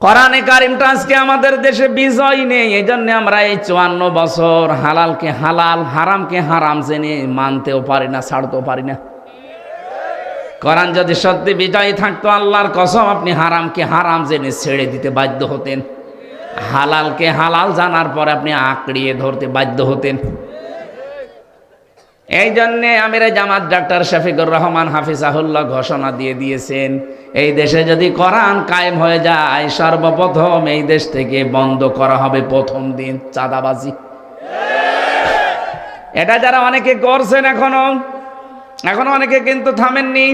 কোরআনে কারিমটা আজকে আমাদের দেশে বিজয় নেই এই জন্য আমরা এই চুয়ান্ন বছর হালালকে হালাল, হারামকে হারাম জেনে মানতেও পারি না, ছাড়তেও পারি না। কোরআন যদি সত্যি বিজয়ী থাকতো, আল্লাহর কসম, আপনি হারামকে হারাম জেনে ছেড়ে দিতে বাধ্য হতেন। হালালকে হালাল জানার পর আপনি আঁকড়িয়ে ধরতে বাধ্য হতেন। এই জন্যে আমির জামাত ডাক্তার শফিকুর রহমান হাফিজাহুল্লাহ ঘোষণা দিয়ে দিয়েছেন, এই দেশে যদি কোরআন কায়েম হয়ে যায়, সর্বপ্রথম এই দেশ থেকে বন্ধ করা হবে প্রথম দিন চাঁদাবাজি। এটা যারা অনেকে করছেন এখনও এখনও অনেকে কিন্তু থামেননি।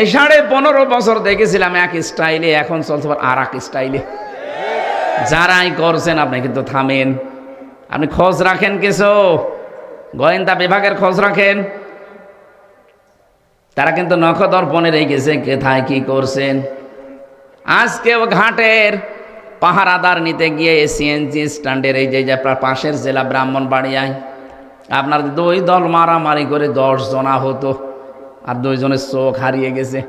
এই সাড়ে পনেরো বছর দেখেছিলাম এক স্টাইলে, এখন চলছে আর এক স্টাইলে। যারাই করছেন, আপনি কিন্তু থামেন। আপনি খোঁজ রাখেন কিছু? গোয়েন্দা বিভাগের খোঁজ রাখেন। তারা কিন্তু নখদর্পণে রেখেছে কোথায় কি করছেন। আজকেও ঘাটের পাহারাদার নিতে গিয়ে সিএনজি স্ট্যান্ডের এই যে পাশের জেলা ব্রাহ্মণ ব্রাহ্মণবাড়িয়ায় আপনার দুই দল মারামারি করে দশ জনা হতো আর দুইজনের চোখ হারিয়ে গেছে।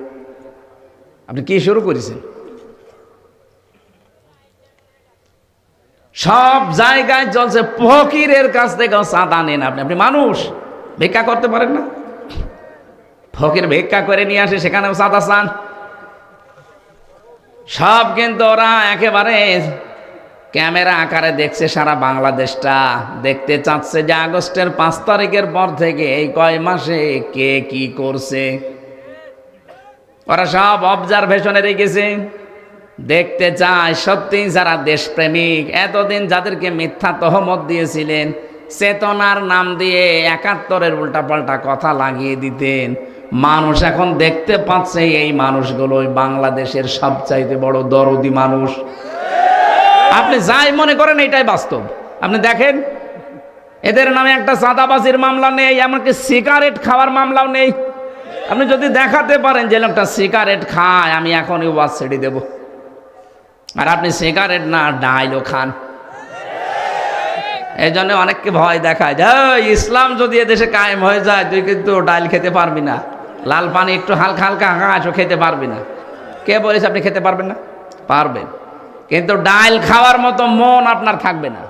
আপনি কি শুরু করেছেন? সব জায়গায় চলছে ফকিরের কাছ থেকে চাঁদা নেন আপনি। আপনি মানুষ, ভিক্ষা করতে পারেন না? ফকির ভিক্ষা করে নিয়ে আসে, সেখানেও চাঁদা চান। সব কিন্তু ওরা একেবারে ক্যামেরা আকারে দেখছে সারা বাংলাদেশটা। দেখতে চাচ্ছে যে আগস্টের পাঁচ তারিখের পর থেকে এই কয় মাসে কে কি করছে। ওরা সব অবজারভেশনে রেখেছে। দেখতে চায় সত্যি যারা দেশপ্রেমিক। এতদিন যাদেরকে মিথ্যা তহমত দিয়েছিলেন, চেতনার নাম দিয়ে একাত্তরের উল্টাপাল্টা কথা লাগিয়ে দিতেন। মানুষ এখন দেখতে পাচ্ছে এই মানুষগুলো বাংলাদেশের সবচাইতে বড় দরদি মানুষ। আপনি যাই মনে করেন এটাই বাস্তব। আপনি দেখেন, এদের নামে একটা চাঁদাবাজির মামলা নেই, এমনকি সিগারেট খাওয়ার মামলাও নেই। আপনি যদি দেখাতে পারেন যে লোকটা সিগারেট খায়, আমি এখনই ওয়াজ ছেড়ে দেবো। আর আপনি সিগারেট না, ডাইলও খান। এই জন্য অনেককে ভয় দেখায় যে ইসলাম যদি এদেশে কায়েম হয়ে যায়, তুই কিন্তু ডাইল খেতে পারবি না। লাল পানি একটু হালকা হালকা হাঁসও খেতে পারবি না। কে বলেছে আপনি খেতে পারবেন না? পারবেন কিন্তু ডাইল খাওয়ার মতো মন আপনার থাকবে না।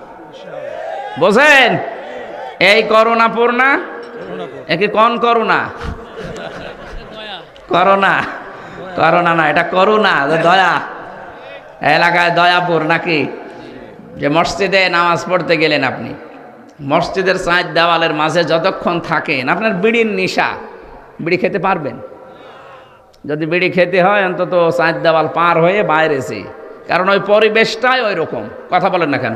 বোঝেন? এই করোনা পূর্ণা? একে কোন করোনা? করোনা। করোনা না, এটা করোনা দয়া। এলাকায় দয়াপুর নাকি? যে মসজিদে নামাজ পড়তে গেলেন আপনি। মসজিদের সাঁত দেওয়ালের মাঝে যতক্ষণ থাকেন, আপনার বিড়ির নিশা, বিড়ি খেতে পারবেন? যদি বিড়ি খেতে হয়, অন্তত সাঁত দেওয়াল পার হয়ে বাইরেছি কারণ ওই পরিবেশটাই ওই রকম কথা বলেন না কেন?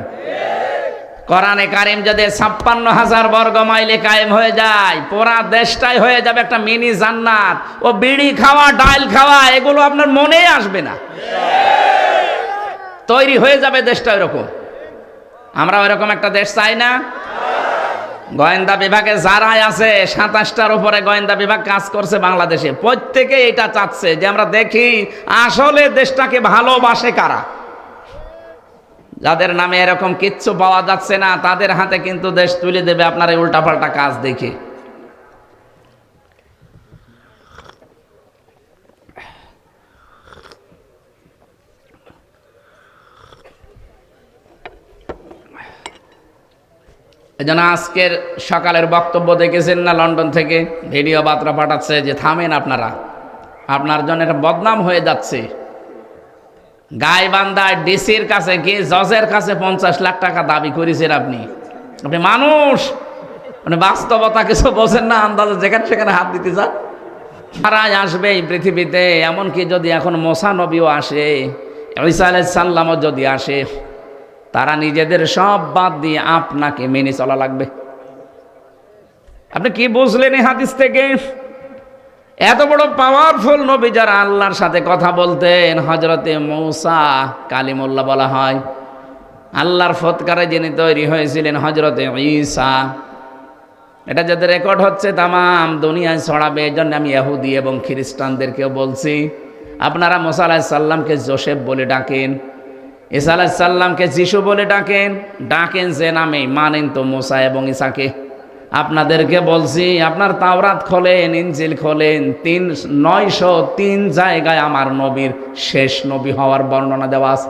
কোরআনে কারিম যদি ছাপ্পান্ন হাজার বর্গ মাইলে কায়েম হয়ে যায়, পুরা দেশটাই হয়ে যাবে একটা মিনি জান্নাত। ও বিড়ি খাওয়া ডাইল খাওয়া, এগুলো আপনার মনেই আসবে না। তৈরি হয়ে যাবে দেশটা ওইরকম আমরা ওইরকম একটা দেশ চাই না। গোয়েন্দা বিভাগে যারাই আছে, সাতাশটার উপরে গোয়েন্দা বিভাগ কাজ করছে বাংলাদেশে। প্রত্যেকে এটা চাচ্ছে যে আমরা দেখি, আসলে দেশটাকে ভালোবাসে কারা? যাদের নামে এরকম কিচ্ছু পাওয়া যাচ্ছে না, তাদের হাতে কিন্তু দেশ তুলে দেবে আপনার এই উল্টাপাল্টা কাজ দেখে। এজন্য আজকের সকালের বক্তব্য দেখেছেন না লন্ডন থেকে? ভিডিও বার্তা পাঠাচ্ছে যে থামেন আপনারা। আপনার জন্য এটা বদনাম হয়ে যাচ্ছে। গাইবান্ধায় ডিসির কাছে কি জজের কাছে পঞ্চাশ লাখ টাকা দাবি করেছেন আপনি? আপনি মানুষ! মানে বাস্তবতা কিছু বোঝেন না আন্দাজে? যেখানে সেখানে হাত দিতে চান তারাই আসবে এই পৃথিবীতে। এমনকি যদি এখন মোসা নবীও আসে, ঈসা আলাইসাল্লামও যদি আসে তারা নিজেদের সব বাদ দিয়ে আপনাকে মেনে চলা লাগবে। আপনি কি বুঝলেন এই হাদিস থেকে? এত বড় পাওয়ারফুল নবী যারা আল্লাহর সাথে কথা বলতেন হজরতে মৌসা কালিমুল্লাহ বলা হয়, আল্লাহর ফৎকারে যিনি তৈরি হয়েছিলেন হজরতে ঈসা। এটা যাদের রেকর্ড হচ্ছে, তামাম দুনিয়ায় ছড়াবে, এই জন্য আমি ইহুদি এবং খ্রিস্টানদেরকেও বলছি, আপনারা মোসা আলাহিসাল্লামকে জোসেফ বলে ডাকেন। ঈসা আলাহিসাল্লামকে যিশু বলে ডাকেন ডাকেন যে নামে, মানেন তো মোসা এবং ঈসাকে আপনাদেরকে বলছি, আপনার তাওরাত খোলেন ইঞ্জিল খোলেন, তিন, নয়শো তিন জায়গায় আমার নবীর শেষ নবী হওয়ার বর্ণনা দেওয়া আছে।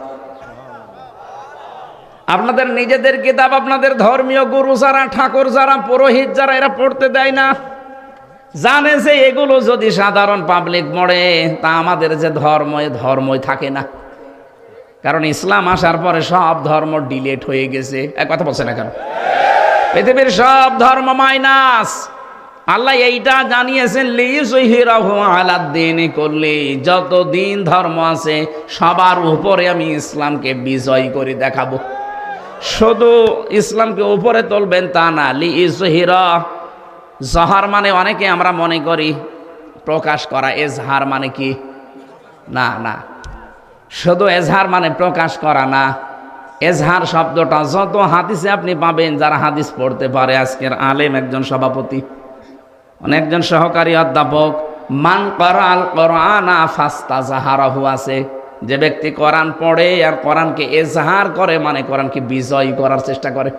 আপনাদের নিজেদের কিতাব, আপনাদের ধর্মীয় গুরু যারা, ঠাকুর যারা, পুরোহিত যারা, এরা পড়তে দেয় না। জানে যে এগুলো যদি সাধারণ পাবলিক মরে তা আমাদের যে ধর্ম, এ ধর্মই থাকে না। কারণ ইসলাম আসার পরে সব ধর্ম ডিলেট হয়ে গেছে। এক কথা বলছে না কেন? পৃথিবীর সব ধর্ম মাইনাস। আল্লাহ এইটা জানিয়েছেন আলাদ্দিন করলে যত দিন ধর্ম আছে, সবার উপরে আমি ইসলামকে বিজয় করে দেখাবো। শুধু ইসলামকে উপরে তুলবেন তা না লি ইজহিরা জহার মানে অনেকে আমরা মনে করি, প্রকাশ করা, এজহার মানে কি? না না। শুধু এজহার মানে প্রকাশ করা না। এজহার শব্দটা যত হাদিসে আপনি পাবেন, যারা হাদিস পড়তে পারে, আজকের আলেম একজন সভাপতি, অনেকজন সহকারী অধ্যাপক, মান করাল করানা ফাস্তা জাহারাহু আছে। যে ব্যক্তি কোরআন পড়ে আর কোরআনকে এজহার করে মানে কোরআনকে বিজয়ী করার চেষ্টা করে।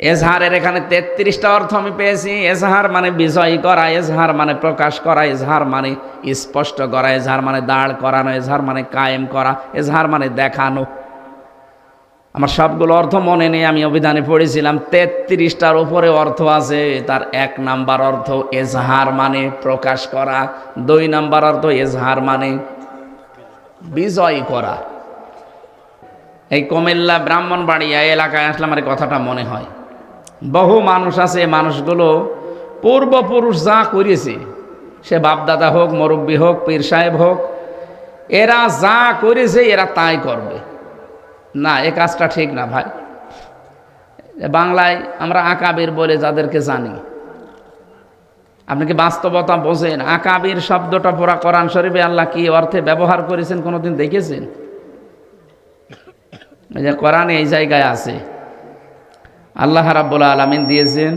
এজহারের এখানে তেত্রিশটা অর্থ আমি পেয়েছি। এজহার মানে বিজয় করা, এজহার মানে প্রকাশ করা, এজহার মানে স্পষ্ট করা, এজহার মানে দাঁড় করানো, এজহার মানে কায়েম করা, এজহার মানে দেখানো। আমার সবগুলো অর্থ মনে নেই, আমি অভিধানে পড়েছিলাম। তেত্রিশটার উপরে অর্থ আছে, তার এক নাম্বার অর্থ এজহার মানে প্রকাশ করা, দুই নাম্বার অর্থ এজহার মানে বিজয় করা। এই কুমিল্লা, ব্রাহ্মণবাড়িয়া এলাকায় আসলে আমার কথাটা মনে হয়। বহু মানুষ আছে, মানুষগুলো পূর্বপুরুষ যা করেছে, সে বাপদাদা হোক, মুরব্বী হোক, পীর সাহেব হোক, এরা যা করেছে, এরা তাই করবে। না, এ কাজটা ঠিক না ভাই। বাংলায় আমরা আকাবির বলে যাদেরকে জানি। আপনি কি বাস্তবতা বোঝেন? আকাবির শব্দটা পুরা কোরআন শরীফে আল্লাহ কি অর্থে ব্যবহার করেছেন কোনোদিন দেখেছেন? যে কোরআনে এই জায়গায় আছে। আল্লাহ রাব্বুল আলামিন দিয়েছেন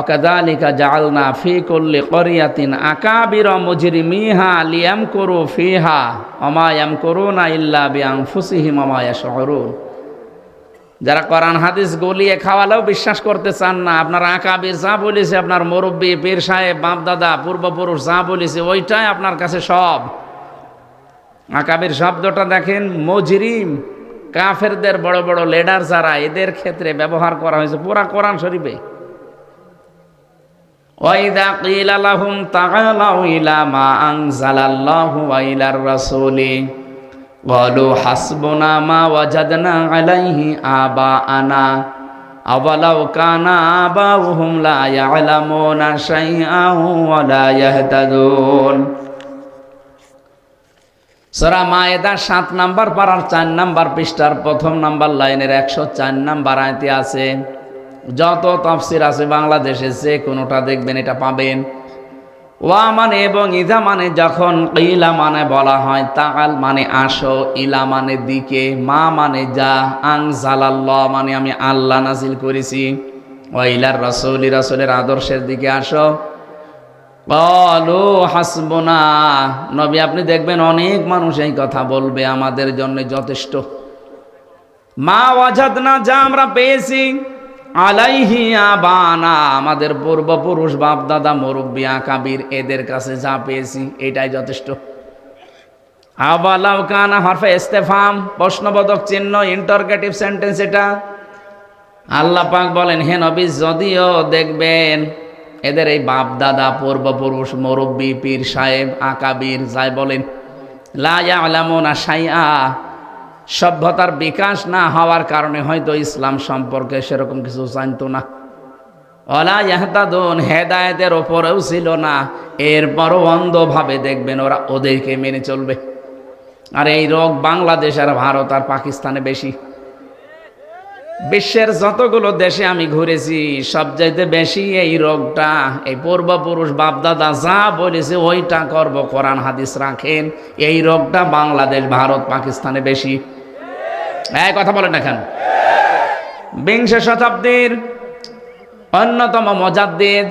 অকাদালিকা জালনা ফি করলে করিয়াতিন আকাবির মুজরিমিহা লিয়াম করু ফিহা অমায়াম করু না ইল্লা বিয়াং ফুসিহিম অমায়া শহরুন যারা কোরআন হাদিস গলিয়ে খাওয়ালেও বিশ্বাস করতে চান না, আপনার আকাবির যা বলেছে, আপনার মুরব্বী, পীর সাহেব বাপ দাদা পূর্বপুরুষ যা বলেছে, ওইটাই আপনার কাছে সব। আকাবির শব্দটা দেখেন, মজরিম কাফেরদের বড় বড় লেডার যারা, এদের ক্ষেত্রে ব্যবহার করা হয়েছে পুরা কোরআন শরীফে। ওয়াইদা কিলা লাহুম তাআলাউ ইলা মা আনজালাল্লাহু ওয়া ইলার রাসূলি। হাসবুনা মা ওয়াজাদনা আলাইহি আবাআনা। আওয়ালাউ কানা আবাউহুম লা ইয়ালামুনা শাইআন ওয়া লা ইয়াহতাদুন। সরা মায়েদা সাত নাম্বার পাড়ার চার নাম্বার পৃষ্ঠার প্রথম নাম্বার লাইনের একশো চার নাম্বার আয়তে আছে, যত তফসির আছে বাংলাদেশে যে কোনোটা দেখবেন এটা পাবেন। ওয়া মানে এবং ইদা মানে যখন ইলা মানে বলা হয় তাল মানে আসো, ইলা মানে দিকে, মা মানে যা আং জালাল্লাহ মানে আমি আল্লাহ নাজিল করেছি। ও ওয়াইলার রসুল, রসুলের আদর্শের দিকে আসো। বলো, হাসবনা। নবী, আপনি দেখবেন অনেক মানুষ এই কথা বলবে, আমাদের জন্য যথেষ্ট। মা ওয়াজাদ না যা আমরা পেয়েছি, আলাইহি আবানা, আমাদের পূর্বপুরুষ বাপ দাদা মুরব্বী, আকাবির, এদের কাছে যা পেয়েছি, এটাই যথেষ্ট। আবালাও কানা হরফে ইস্তেফাম, প্রশ্নবোধক চিহ্ন ইন্টারগেটিভ সেন্টেন্স এটা। আল্লাহ পাক বলেন, হে নবী, যদিও দেখবেন এদের এই বাপ, দাদা, পূর্বপুরুষ, মুরব্বী, পীর, সাহেব, আকাবির যাই বলেন লায়া সাইয়া সভ্যতার বিকাশ না হওয়ার কারণে হয়তো ইসলাম সম্পর্কে সেরকম কিছু জানতো না। অলা ইয়াহতাদুন, হেদায়েতের ওপরেও ছিল না। এরপরও অন্ধভাবে দেখবেন ওরা ওদেরকে মেনে চলবে। আর এই রোগ বাংলাদেশ আর ভারত আর পাকিস্তানে বেশি। বিশ্বের যতগুলো দেশে আমি ঘুরেছি, সবচাইতে বেশি এই রোগটা, এই পূর্বপুরুষ বাপদাদা যা বলেছে ওইটা করব, কোরআন, হাদিস রাখেন। এই রোগটা বাংলাদেশ, ভারত, পাকিস্তানে বেশি। এই কথা বলেন না কেন? বিংশ শতাব্দীর অন্যতম মজাদ্দিদ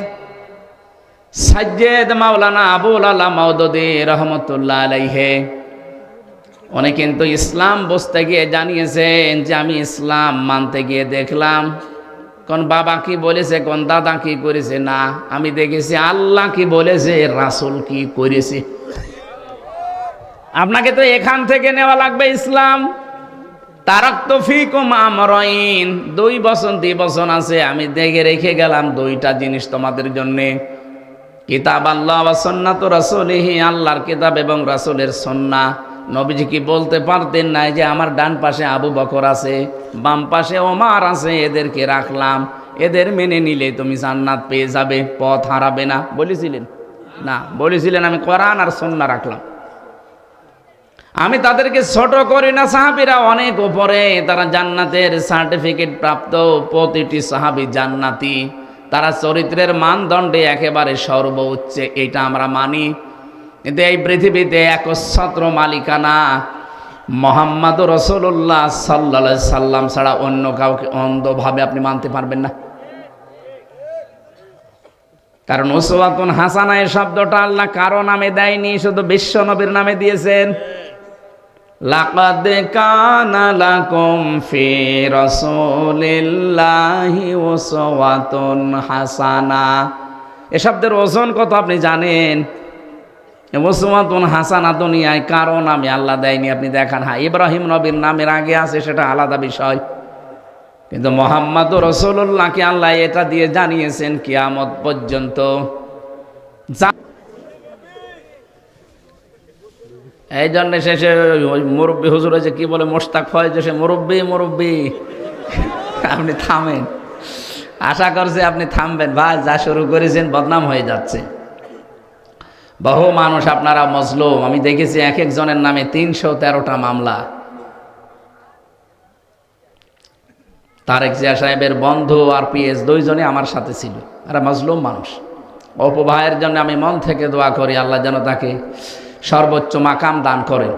সাজ্জেদ মাওলানা আবুল আল্লাহ মাউদুদি রহমতুল্লাহ আলাইহে। উনি কিন্তু ইসলাম বসতে গিয়ে জানিয়েছেন যে আমি ইসলাম মানতে গিয়ে দেখলাম। কোন বাবা কি বলেছে, কোন দাদা কি করেছে? না, আমি দেখেছি আল্লাহ কি বলেছে, রাসুল কি করেছে। আপনাকে তো এখান থেকে নেওয়া লাগবে ইসলাম। তারক ও মামরইন, দুই বছর দুই বছর আছে, আমি দেখে রেখে গেলাম দুইটা জিনিস তোমাদের জন্যে। কিতাব আল্লাহ বা সন্ন্যাত রাসুলিহি, আল্লাহর কিতাব এবং রাসুলের সন্না নবীজি কি বলতে পারতেন না যে আমার ডান পাশে আবু বকর আছে, বাম পাশে ওমার আছে, এদেরকে রাখলাম। এদের মেনে নিলে তুমি জান্নাত পেয়ে যাবে, পথ হারাবে না। বলেছিলেন? না, বলেছিলেন আমি কোরআন আর সন্না রাখলাম। আমি তাদেরকে ছোট করি না, সাহাবিরা অনেক উপরে, তারা জান্নাতের সার্টিফিকেট প্রাপ্ত প্রতিটি সাহাবি জান্নাতি। তারা চরিত্রের মানদণ্ডে একেবারে সর্বোচ্চে, এটা আমরা মানি। কিন্তু এই পৃথিবীতে একচ্ছত্র মালিকানা মোহাম্মদ রসুল্লাহ সাল্লা সাল্লাম ছাড়া অন্য কাউকে অন্ধভাবে আপনি মানতে পারবেন না। কারণ ওসওয়াতুন হাসানা এই শব্দটা আল্লাহ কারও নামে দেয়নি, শুধু বিশ্ব নবীর নামে দিয়েছেন। লাকাদ হাসানা। এ শব্দের ওজন কত আপনি জানেন? ওসওয়াতুন হাসানা দুনিয়ায় কারও নামে আল্লাহ দেয়নি, আপনি দেখান। হ্যাঁ ইব্রাহিম নবীর নামের আগে আছে, সেটা আলাদা বিষয়। কিন্তু মোহাম্মদ রসুল্লাহকে আল্লাহ এটা দিয়ে জানিয়েছেন, কিয়ামত পর্যন্ত। এই জন্য শেষে ওই মুরব্বী হুজুরে যে কি বলে মোস্তাক হয় যে সে মুরব্বী মুরব্বী। আপনি থামেন। আশা করছে আপনি থামবেন। ভাই, যা শুরু করেছেন, বদনাম হয়ে যাচ্ছে। বহু মানুষ আপনারা মজলুম। আমি দেখেছি এক একজনের নামে তিনশো তেরোটা মামলা। তারেক জিয়া সাহেবের বন্ধু আর পিএস দুইজনে আমার সাথে ছিল। এরা মজলুম মানুষ। অপু ভাইয়ের জন্য আমি মন থেকে দোয়া করি, আল্লাহ যেন তাকে সর্বোচ্চ মাকাম দান করে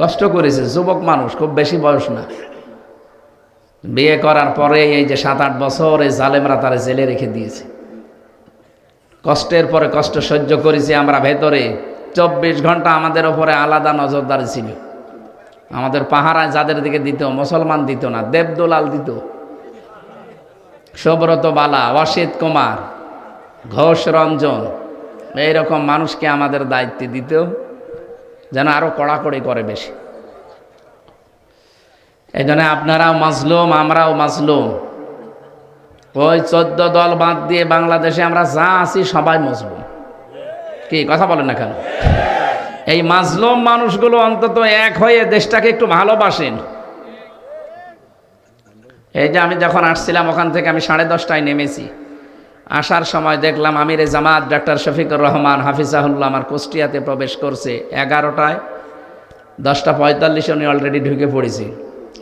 কষ্ট করেছে, যুবক মানুষ, খুব বেশি বয়স না। বিয়ে করার পরে এই যে সাত আট বছর এই জালেমরা তারা জেলে রেখে দিয়েছে। কষ্টের পরে কষ্ট সহ্য করেছি আমরা ভেতরে। চব্বিশ ঘণ্টা আমাদের ওপরে আলাদা নজরদারি ছিল। আমাদের পাহারায় যাদের দিকে দিত, মুসলমান দিত না, দেবদোলাল দিত। সুব্রত বালা, অসিত কুমার, ঘোষ রঞ্জন, এইরকম মানুষকে আমাদের দায়িত্বে দিত, যেন আরও কড়াকড়ি করে বেশি। এই জন্য আপনারাও মাজলুম, আমরাও মাজলুম। ওই চোদ্দ দল বাদ দিয়ে বাংলাদেশে আমরা যা আছি সবাই মজলুম। কি, কথা বলেন না কেন? এই মাজলুম মানুষগুলো অন্তত এক হয়ে দেশটাকে একটু ভালোবাসেন। এই যে আমি যখন আসছিলাম, ওখান থেকে আমি সাড়ে দশটায় নেমেছি। আসার সময় দেখলাম আমির জামাত, ডাক্তার শফিকুর রহমান, হাফিজাহুল্লাহ আমার কুষ্টিয়াতে প্রবেশ করছে। এগারোটায় দশটা পঁয়তাল্লিশে উনি অলরেডি ঢুকে পড়েছি।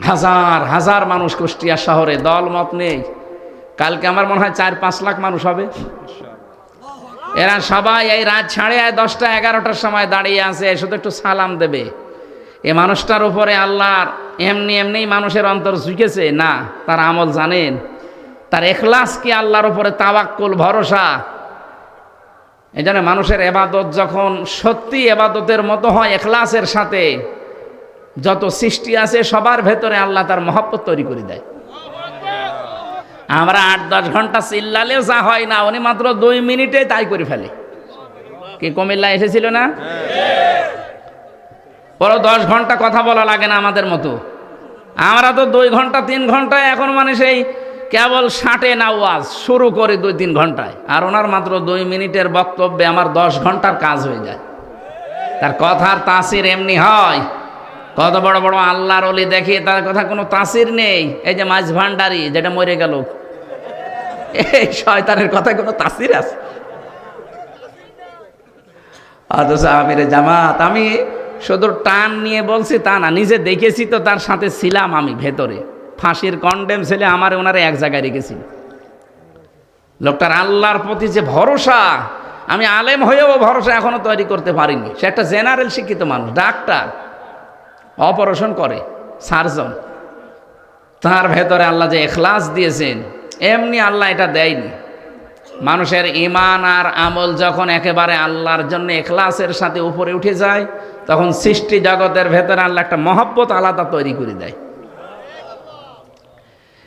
হাজার হাজার মানুষ কুষ্টিয়া শহরে দল মত নেই। কালকে আমার মনে হয় চার পাঁচ লাখ মানুষ হবে। এরা সবাই এই রাত সাড়ে দশটা, এগারোটার সময় দাঁড়িয়ে আছে শুধু একটু সালাম দেবে। এ মানুষটার উপরে আল্লাহর এমনি এমনি মানুষের অন্তর ঝুঁকেছে, না, তার আমল জানেন। তার এখলাস কি আল্লাহর উপরে তাওয়াক্কুল, ভরসা? এই জন্য মানুষের এবাদত যখন সত্যি এবাদতের মতো হয় এখলাসের সাথে, যত সৃষ্টি আছে সবার ভেতরে আল্লাহ তার মহব্বত তৈরি করে দেয়। আমরা আট দশ ঘণ্টা চিল্লালেও যা হয় না, উনি মাত্র দুই মিনিটে তাই করে ফেলে। কি কুমিল্লা এসেছিল না? পরে দশ ঘণ্টা কথা বলা লাগে না আমাদের মতো। আমরা তো দুই ঘণ্টা, তিন ঘন্টায় এখন মানে সেই কেবল ষাটে না ওয়াজ শুরু করি দুই, তিন ঘন্টায়। আর ওনার মাত্র দুই মিনিটের বক্তব্যে আমার দশ ঘণ্টার কাজ হয়ে যায়। তার কথার তাসির এমনি হয়। কত বড় বড় আল্লাহর অলি দেখি তার কথা কোনো তাসির নেই। এই যে মাছ ভান্ডারি যেটা মরে গেল। এই শয়তানের কথা কোনো তাসির আছে? অথচ আমির জামাত, আমি শুধু টান নিয়ে বলছি তা না, নিজে দেখেছি তো তার সাথে ছিলাম আমি ভেতরে। ফাঁসির কন্ডেম ছেলে আমার ওনারে এক জায়গায় রেখেছিল। লোকটার আল্লাহর প্রতি যে ভরসা, আমি আলেম হয়েও ভরসা এখনও তৈরি করতে পারিনি। সে একটা জেনারেল শিক্ষিত মানুষ, ডাক্তার। অপারেশন করে সার্জন। তার ভেতরে আল্লাহ যে এখলাস দিয়েছেন, এমনি আল্লাহ এটা দেয়নি। মানুষের ইমান আর আমল যখন একেবারে আল্লাহর জন্য এখলাসের সাথে উপরে উঠে যায়, তখন সৃষ্টি জগতের ভেতরে আল্লাহ একটা মহব্বত আলাদা তৈরি করে দেয়।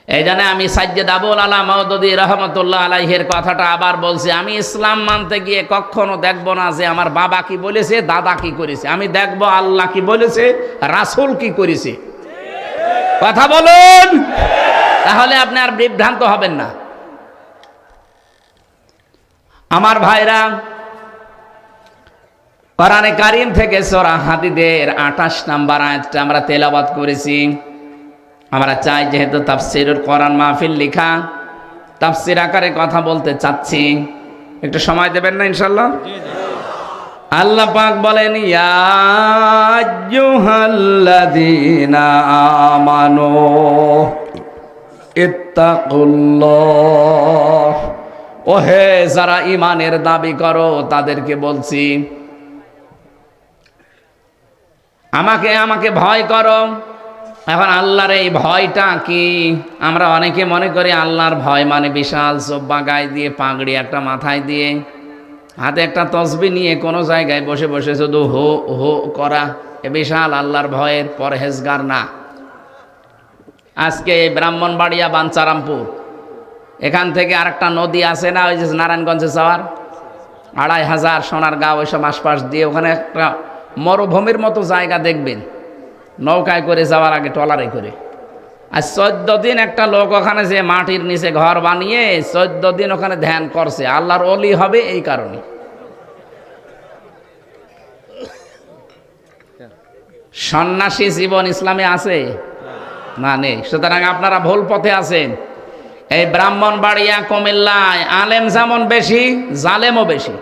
এই জন্য আমি সাজ্জেদ আবুল আলা মৌদুদি রহমতুল্লাহ আলাইহের কথাটা আবার বলছি, আমি ইসলাম মানতে গিয়ে কখনো দেখব না যে আমার বাবা কি বলেছে, দাদা কি করেছে। আমি দেখব আল্লাহ কি বলেছে, রাসূল কি করেছে। কথা বলুন। তাহলে আপনি আর বিভ্রান্ত হবেন না। আমার ভাইরা, কোরআনে কারিম থেকে সোরা হাদিদের আঠাশ নাম্বার আয়াতটা আমরা তেলাবাদ করেছি। আমরা চাই যেহেতু তাফসিরুল কোরআন মাহফিল লিখা তাফসির আকারে কথা বলতে চাচ্ছি। একটু সময় দেবেন না ইনশাল্লাহ আল্লাহ পাক বলেন ইয়া আমানু ইত্তাকুল্লাহ। ওহে যারা ইমানের দাবি করো তাদেরকে বলছি আমাকে আমাকে ভয় করো। এখন আল্লাহর এই ভয়টা কি? আমরা অনেকে মনে করি আল্লাহর ভয় মানে বিশাল চোব্বা গায়ে দিয়ে, পাগড়ি একটা মাথায় দিয়ে, হাতে একটা তসবি নিয়ে কোনো জায়গায় বসে বসে শুধু হো হো করা এ বিশাল আল্লাহর ভয়ের পরহেজগার না। আজকে ব্রাহ্মণবাড়িয়া বাঞ্চারামপুর, এখান থেকে আরেকটা নদী আছে না, ওই যে নারায়ণগঞ্জে যাওয়ার? আড়াই হাজার সোনার গাঁও, ওইসব আশপাশ দিয়ে ওখানে একটা মরুভূমির মতো জায়গা দেখবেন। নৌকায় করে যাওয়ার আগে ট্রলারে করে। আর চোদ্দ দিন একটা লোক ওখানে যে মাটির নিচে ঘর বানিয়ে চোদ্দ দিন ওখানে ধ্যান করছে। আল্লাহর অলি হবে এই কারণে। সন্ন্যাসী জীবন ইসলামে আছে? না নেই। সুতরাং আপনারা ভুল পথে আছেন। এই ব্রাহ্মণবাড়িয়া কুমিল্লায় আলেম যেমন বেশি, জালেমও বেশি।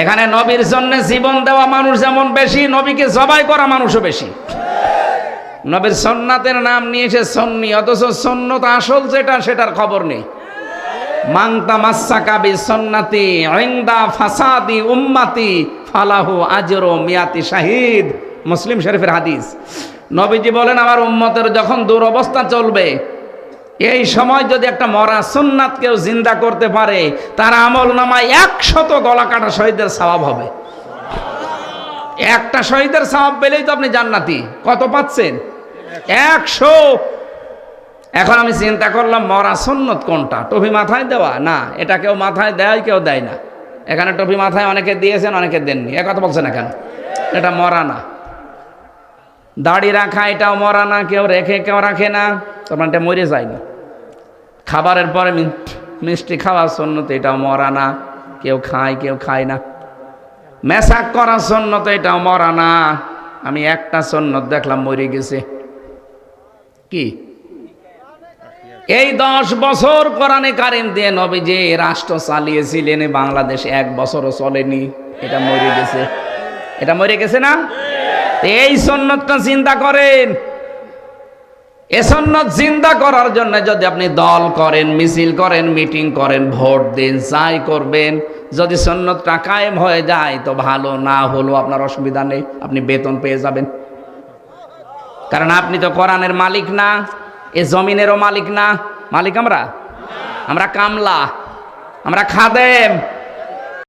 এখানে নবীর জন্য জীবন দেওয়া মানুষ যেমন বেশি, নবীকে জবাই করা মানুষও বেশি। নবীর সন্ন্যাতের নাম নিয়েছে সন্নি, অথচ সন্ন্যত আসল যেটা, সেটার খবর নেই। মাংতা মাসা কাবি সন্নাতি ইন্দা ফাসাদি উম্মাতি, ফালাহু আজরো মিয়াতি শাহিদ। মুসলিম শরীফের হাদিস। নবীজি বলেন, আমার উম্মতের যখন দুরবস্থা চলবে এই সময় যদি একটা মরা সুন্নাত কেউ জিন্দা করতে পারে, তার আমল নামায় একশত গলা কাটা শহীদের স্বভাব হবে। একটা শহীদের স্বভাব পেলেই তো আপনি জান্নাতি। কত পাচ্ছেন? একশো। এখন আমি চিন্তা করলাম, মরা সুন্নত কোনটা? টুপি মাথায় দেওয়া? না, এটা কেউ মাথায় দেয়, কেউ দেয় না। এখানে টুপি মাথায় অনেকে দিয়েছেন, অনেকে দেননি। এ কথা এখানে এটা মরা না। দাড়ি রাখা, এটাও মরা না, কেউ রেখে, কেউ রাখে না। তখন এটা মরে যায় না। খাবারের পরে মিষ্টি খাওয়ার জন্য তো এটাও মরা না। কেউ খায় কেউ খায় না। মেশাক করার জন্য তো এটাও মরা না। আমি একটা সন্ন্যত দেখলাম, মরে গেছে। কি? এই দশ বছর কোরআনে কারিম দিয়ে নবী যে রাষ্ট্র চালিয়েছিলেন, বাংলাদেশ এক বছরও চলেনি। এটা মরে গেছে। এটা মরে গেছে না? এই সন্ন্যতটা চিন্তা করেন। এ সন্ন্যত চিন্তা করার জন্য যদি আপনি দল করেন, মিছিল করেন, মিটিং করেন, ভোট দিন, যাই করবেন, যদি সন্ন্যতটা কায়েম হয়ে যায়, তো ভালো, না হলেও আপনার অসুবিধা নেই, আপনি বেতন পেয়ে যাবেন। কারণ আপনি তো কোরআনের মালিক না, এ জমিনেরও মালিক না। মালিক আমরা? আমরা কামলা, আমরা খাদেম।